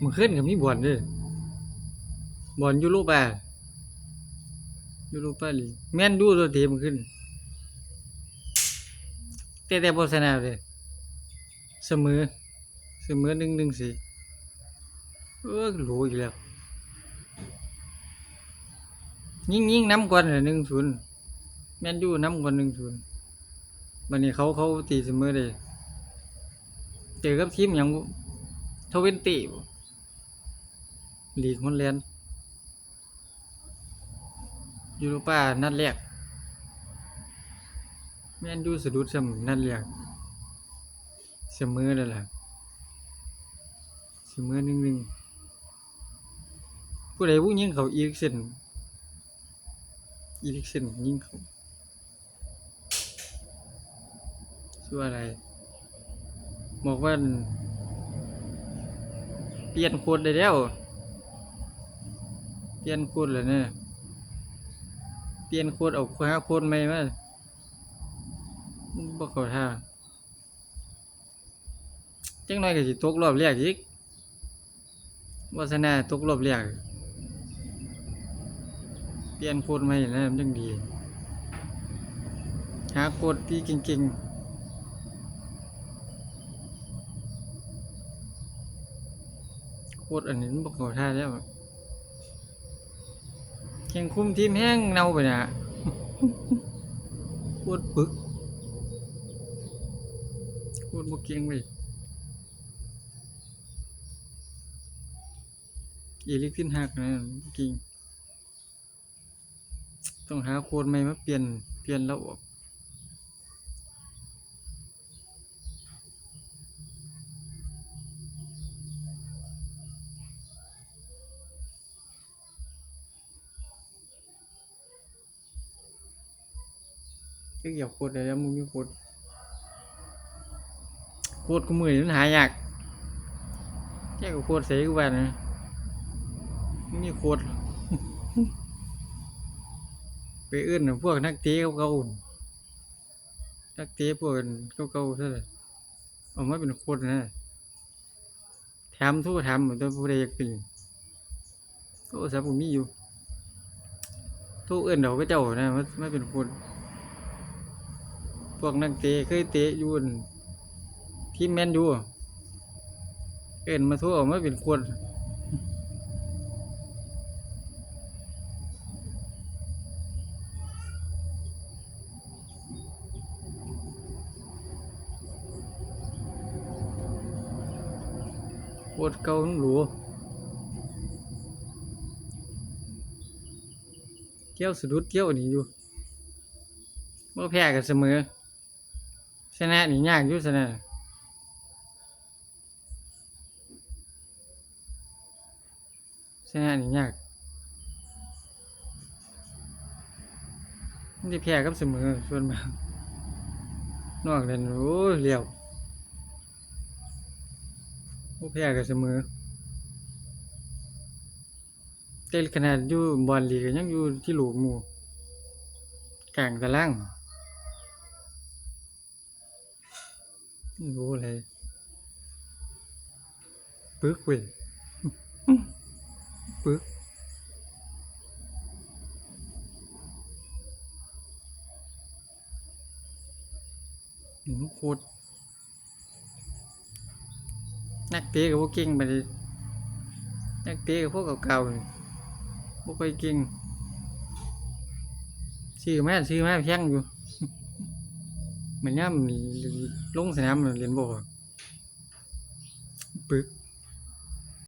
มันขึ้นกับมีบอลเด้วยบอลยูโรปายูโรปาลีแม่นดูตัวทีมันขึ้นแต่แต่บอสนามเลยเสมอเสมอหนึ่งหนึ่งสี่เออรู้อีกแล้วยิงยิงน้ำก่อนเลยหนึ่งศูนย์แม่นยูน้ำก่อนหนึ่งศูนย์วันนี้เขาเขาตีเสมอเลยเจอกับทีมอย่างทเวนตี ลีกฮอลแลนด์ยูโรปานัดแรกแม่นดูสะดุดซ้ำนั่นเรียกเสมอแล้วล่ะเสมอหนึ่งหนึ่งผู้ใดผู้ยิงเขาอีริกเซนอีริกเซนยิงเขาชื่ออะไร บอกว่า เปลี่ยนโคตรได้แล้ว ปลี่ยนโคตรแล้วเนี่ยเปลี่ยนโคตรเอาหาโคตรใหม่มาบ่เข้าท่าจังน้อยก็สิตกรอบแรกอีกวาสนาตกรอบแรกเปลี่ยนโคตรใหม่นะมันจังดี หาโคตรที่เก่งๆโคตรอันนี้มันบ่เข้าท่าแล้วแข่งคุมทีมแห้งเน่าไปนะโคตรปึกพูดบกเก่งเว้ยอีลิกขึ้นหักนะบ่เก่งต้องหาโค้ดใหม่มาเปลี่ยนเปลี่ยนแล้วออก ก็เกี่ยวโค้ดได้แล้วมึงมีโค้ดโคตรกูมือมันหายากแค่กับโคตรเสียกูแบบนะนี่โคตรไปเอื้อนพวกนักเตะเก่านักเตะพวกเก่าเท่าไหร่ออกมาเป็นโคตรนะถามทั่วถมเหมือนตัวผู้ใดอยากเป็นโทรศัพท์ผมมีอยู่โทรเอื้อนเดี๋ยวก็เจ้านะมันไม่เป็นโคตร พวกนักเตะเคยเตะยู่นทีมแมนยูเอ็นมาทั่วออกมาเป็นขวดขวดเก่าหรูเกี้ยวสะดุดเกี้ยวอันนี้อยู่เมื่อแพ้กันเสมอ ชนะนี่ยากอยู่ชนะชนะนี่ยากมันจะแพ้กับเสมอส่วนมากนอกนั้นโอ้เลี้ยวโอ้แพ้กับเสมอแต่ขนาดอยู่บอลลีก็ยังอยู่ที่หลูกหมู่กลางตาราง ไม่รู้อะไรปึกเว้ยปึกหนูโคตรนักเตะกับพวกเก่งไปเลยนักเตะกับพวกเก่าๆพวกไปเก่งชื่อแม่ชื่อแม่แพงอยู่ เหมือนย่ำลงสนามเรียนโบปึก